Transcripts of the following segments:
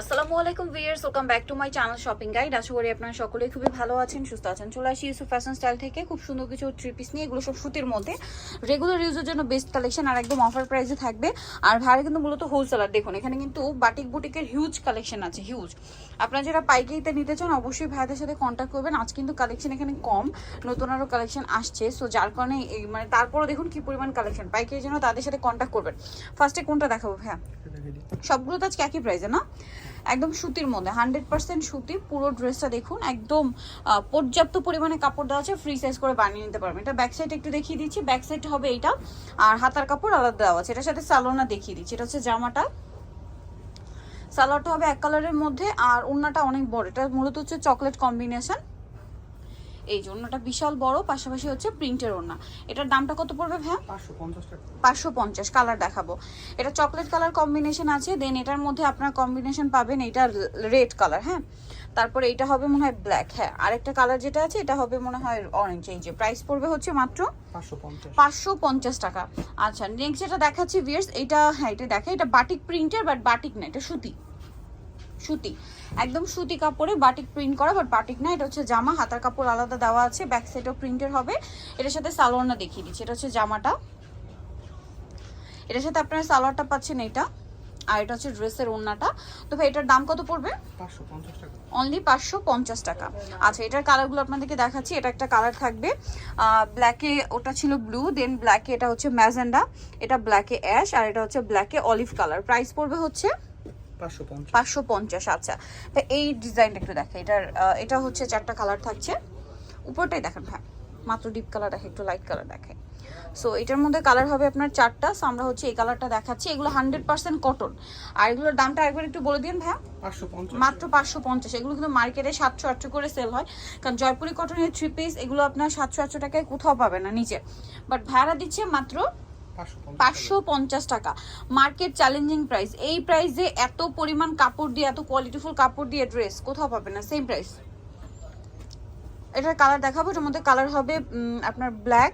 আসসালামু আলাইকুম viewers welcome back to my channel shopping guide. আশা করি আপনারা সকলেই খুবই ভালো আছেন সুস্থ আছেন। চলে আসি ইউসুফ ফ্যাশন স্টাইল থেকে। খুব সুন্দর কিছু থ্রি পিস নিয়ে এগুলো সব সুতির মধ্যে। রেগুলার ইউজের জন্য বেস্ট কালেকশন আর একদম অফার প্রাইসে থাকবে। আর ভাড়া কিন্তু মূলত হোলসেলার দেখুন এখানে কিন্তু বাটিক বুটিকের হিউজ কালেকশন আছে হিউজ আপনারা যারা পাইকারিতে নিতে চান অবশ্যই ভাইদের সাথে কন্ট্যাক্ট করবেন। আজ কিন্তু কালেকশন এখানে কম নতুন আরও কালেকশন আসছে। সো যার কারণে মানে তারপরে দেখুন কি পরিমাণ কালেকশন পাইকারির জন্য তাদের সাথে কন্ট্যাক্ট করবেন। ফার্স্টে কোনটা দেখাবো হ্যাঁ সবগুলো তো আজকে একই প্রাইসে না? একদম সুতির মধ্যে হান্ড্রেড পার্সেন্ট সুতি, পুরো ড্রেসটা দেখুন, একদম পর্যাপ্ত পরিমাণে কাপড় দেওয়া আছে ফ্রি সাইজ করে বানিয়ে নিতে পারবেন। এটা ব্যাক সাইড একটু দেখিয়ে দিচ্ছি ব্যাক সাইড হবে এটা আর হাতার কাপড় আলাদা দেওয়া আছে, এটার সাথে সালোনা দেখিয়ে দিচ্ছি, এটা হচ্ছে জামাটা। সালোয়ারটা হবে এক কালারের মধ্যে, আর ওড়নাটা অনেক বড়, এটা মূলত হচ্ছে চকলেট কম্বিনেশন এই যে ওড়নাটা বিশাল বড় পাশাপাশি হচ্ছে প্রিন্টের ওড়না। এটার দামটা কত পড়বে ভ্যা পাঁচশো পঞ্চাশ কালার দেখাবো। এটা চকলেট কালার কম্বিনেশন আছে দেন এটার মধ্যে আপনার কম্বিনেশন পাবেন এটা রেড কালার হ্যাঁ? তারপরে এটা হবে মনে হয় ব্ল্যাক হ্যাঁ? আরেকটা কালার যেটা আছে এটা হবে মনে হয় অরেঞ্জ। এই যে প্রাইস পড়বে হচ্ছে মাত্র পাঁচশো পঞ্চাশ। পাঁচশো পঞ্চাশ টাকা। আচ্ছা নেক্সট যেটা দেখাচ্ছি ভিয়ার্স এটা হ্যাঁ এটা দেখে এটা বাটিক প্রিন্টের বাট বাটিক না এটা সুতি। সুতি। একদম সুতি কাপড়ে বাটিক প্রিন্ট করা বাট বাটিক না এটা হচ্ছে জামা হাতার কাপড় আলাদা দেওয়া আছে ব্যাক সাইডও প্রিন্টের হবে। এটার সাথে সালোয়ারটা দেখিয়ে দিচ্ছি এটা হচ্ছে জামাটা। এটার সাথে আপনারা সালোয়ারটা পাচ্ছেন এটা আর এটা হচ্ছে ড্রেসের ওড়নাটা। তো ভাই এটার দাম কত পড়বে? অনলি পাঁচশো পঞ্চাশ টাকা। আচ্ছা এটার কালারগুলো আপনাদেরকে দেখাচ্ছি এটা একটা কালার থাকবে। ব্ল্যাকে ওটা ছিল ব্লু দেন ব্ল্যাকে এটা হচ্ছে ম্যাজেন্ডা এটা ব্ল্যাকে অ্যাশ আর এটা হচ্ছে ব্ল্যাকে অলিভ কালার প্রাইস পড়বে হচ্ছে পাঁচশো পঞ্চাশ। আচ্ছা। তো এই ডিজাইনটা একটু দেখে এটার এটা হচ্ছে চারটা কালার থাকছে। উপরটাই দেখেন হ্যাঁ মাত্র ডিপ কালার দেখে একটু লাইট কালার দেখে সো এটার মধ্যে কালার হবে আপনার চারটা। সো আমরা হচ্ছে এই কালারটা দেখাচ্ছি। এগুলো হান্ড্রেড পার্সেন্ট কটন আর এগুলোর দামটা একবার একটু বলে দিন ভাইয়া। মাত্র পাঁচশো পঞ্চাশ। এগুলো কিন্তু মার্কেটে সাতশো আটশো করে সেল হয়। কারণ জয়পুরি কটনের থ্রি পিস এগুলো আপনার সাতশো আটশো টাকায় কোথাও পাবে না নিচে বাট ভাড়া দিচ্ছে মাত্র পাঁচশো পঞ্চাশ টাকা। মার্কেট চ্যালেঞ্জিং প্রাইস এই প্রাইসে এত পরিমাণ কাপড় দিয়ে, এত কোয়ালিটিফুল কাপড় দিয়ে ড্রেস কোথাও পাবে না সেম প্রাইস এটার কালার দেখাবো, এটার মধ্যে কালার হবে আপনার ব্ল্যাক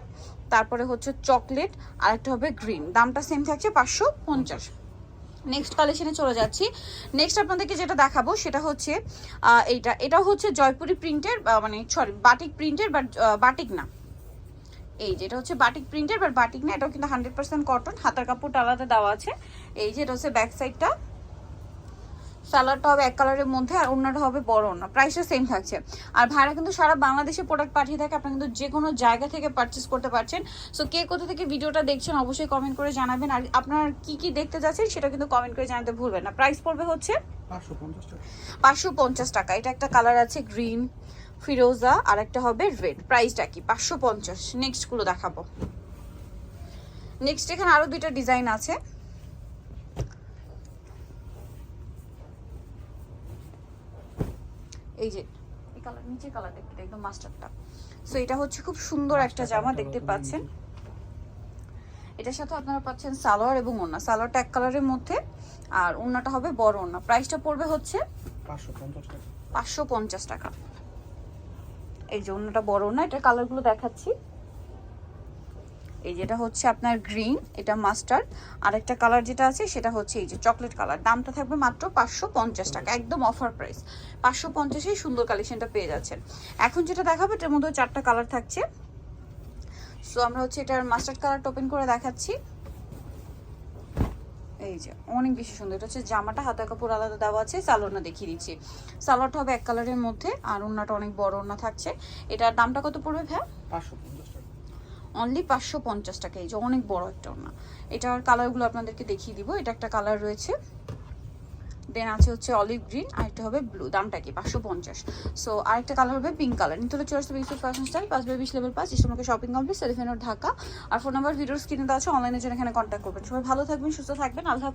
তারপরে হচ্ছে চকলেট আর একটা হবে গ্রিন দামটা সেম থাকছে পাঁচশো পঞ্চাশ। নেক্সট কালেকশনে চলে যাচ্ছি। নেক্সট আপনাদেরকে যেটা দেখাবো, সেটা হচ্ছে এইটা। এটা হচ্ছে জয়পুরি প্রিন্টের মানে সরি বাটিক প্রিন্টের বাট বাটিক না। এই যে এটা হচ্ছে বাটিক প্রিন্টের বাট বাটিক না এটাও কিন্তু হান্ড্রেড পার্সেন্ট কটন হাতার কাপড়টা আলাদা দেওয়া আছে। এই যে এটা হচ্ছে ব্যাক সাইডটা সালোয়ারটা হবে এক কালারের মধ্যে আর অন্যটা হবে বড় অন্য। প্রাইসটা সেম থাকছে। আর ভাড়া কিন্তু সারা বাংলাদেশে প্রোডাক্ট পাঠিয়ে থাকে আপনারা কিন্তু যে কোনো জায়গা থেকে পারচেস করতে পারছেন। সো কে কোথা থেকে ভিডিওটা দেখছেন অবশ্যই কমেন্ট করে জানাবেন। আর আপনার কি কি দেখতে যাচ্ছেন সেটা কিন্তু কমেন্ট করে জানাতে ভুলবেন না। প্রাইস পড়বে হচ্ছে পাঁচশো পঞ্চাশ টাকা। এটা একটা কালার আছে গ্রিন ফিরোজা আর একটা হবে রেড। প্রাইসটা কি? পাঁচশো পঞ্চাশ। নেক্সটগুলো দেখাবো। নেক্সট এখানে আরও দুইটা ডিজাইন আছে। এই যে এই কালার নিচে কালার দেখতে একদম মাস্টারটা সো এটা হচ্ছে খুব সুন্দর একটা জামা দেখতে পাচ্ছেন। এটার সাথে আপনারা পাচ্ছেন সালোয়ার এবং ওড়না। সালোয়ারটা এক কালারের মধ্যে আর ওড়নাটা হবে বড় ওড়না। প্রাইসটা পড়বে হচ্ছে পাঁচশো পঞ্চাশ টাকা। এই যে অন্যটা বড় না, এটার কালারগুলো দেখাচ্ছি। এই যেটা হচ্ছে আপনার গ্রিন, এটা মাস্টার্ড। আর একটা কালার যেটা আছে, সেটা হচ্ছে এই যে চকলেট কালার। দামটা থাকবে মাত্র পাঁচশো পঞ্চাশ টাকা, একদম অফার প্রাইস পাঁচশো পঞ্চাশেই সুন্দর কালেকশনটা পেয়ে যাচ্ছেন। এখন যেটা দেখাবো, এটার মধ্যে চারটা কালার থাকছে। সো আমরা হচ্ছে এটার মাস্টার্ড কালারটা ওপেন করে দেখাচ্ছি। এই যে অনেক বেশি সুন্দর। এটা হচ্ছে জামাটা হাতা কাপড় আলাদা দেওয়া আছে সালোয়ারটা দেখিয়ে দিচ্ছি। সালোয়ারটা হবে এক কালারের মধ্যে আর ওড়নাটা অনেক বড় ওড়না থাকছে। এটার দামটা কত পড়বে ভ্যা পাঁচশো অনলি পাঁচশো পঞ্চাশ টাকা। এই যে অনেক বড় একটা ওড়না এটার কালারগুলো আপনাদেরকে দেখিয়ে দিব। এটা একটা কালার রয়েছে। দেন আছে হচ্ছে অলিভ গ্রিন আর একটা হবে ব্লু দামটা কি? পাঁচশো পঞ্চাশ। সো আরেকটা কালার হবে পিঙ্ক কালার নিতে হলে চলে আসতে ইউসুফ ফ্যাশন স্টাইল পাঁচ বাই বিশ লেভেল পাঁচ, ইসলামকে শপিং কমপ্লেক্স সেলিফেনোর ঢাকা। আর ফোন নাম্বার ভিডিওর স্ক্রিনে দেওয়া আছে অনলাইনের জন্য এখানে কন্ট্যাক্ট করবেন। সবাই ভালো থাকবেন, সুস্থ থাকবেন। আল্লাহ